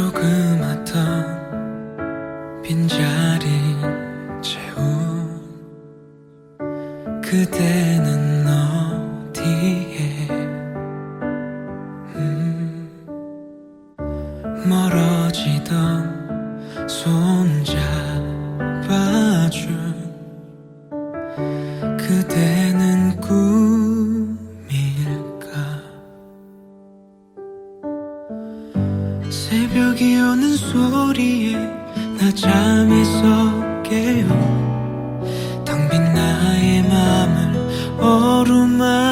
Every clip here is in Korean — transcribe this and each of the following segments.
조그맣던 빈자리 채운 그대는 어디에? 음 멀어지던 손자 새벽이 오는 소리에 나 잠에서 깨요. 텅 빈 나의 마음을 어루만지죠.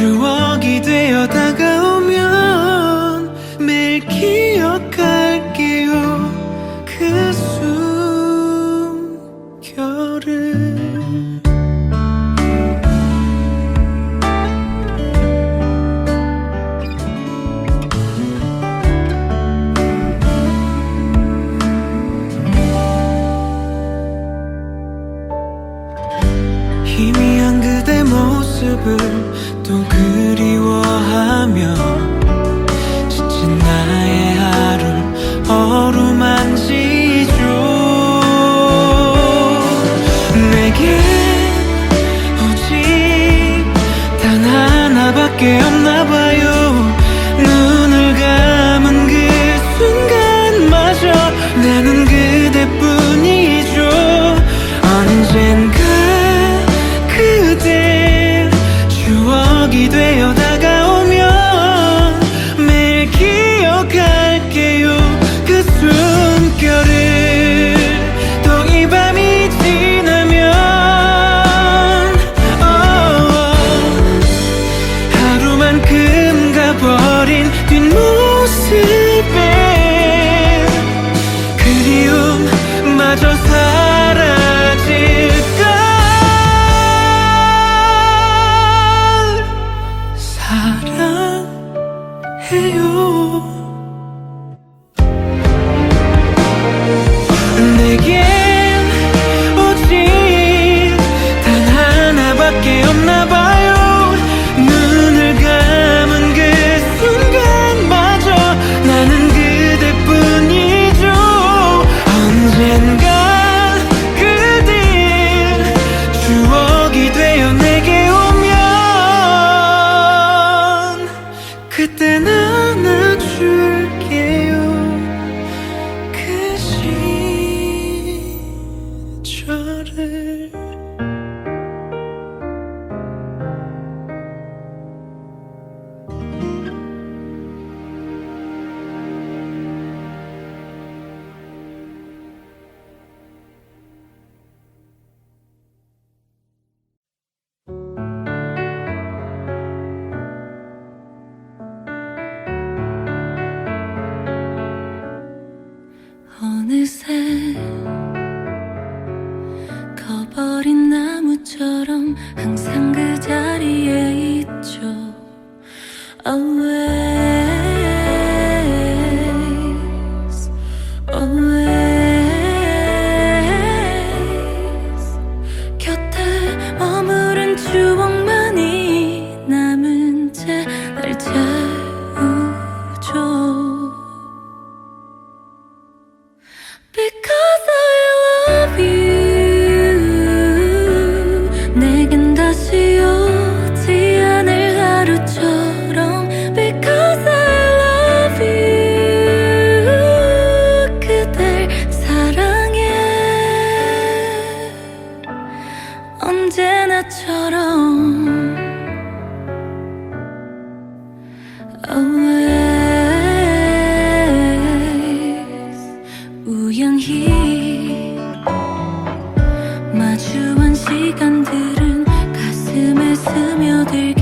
you are 모습을 또 그리워하며 만큼 가버린 뒷모습에 그리움마저 Oh. 사람들은 가슴에 스며들게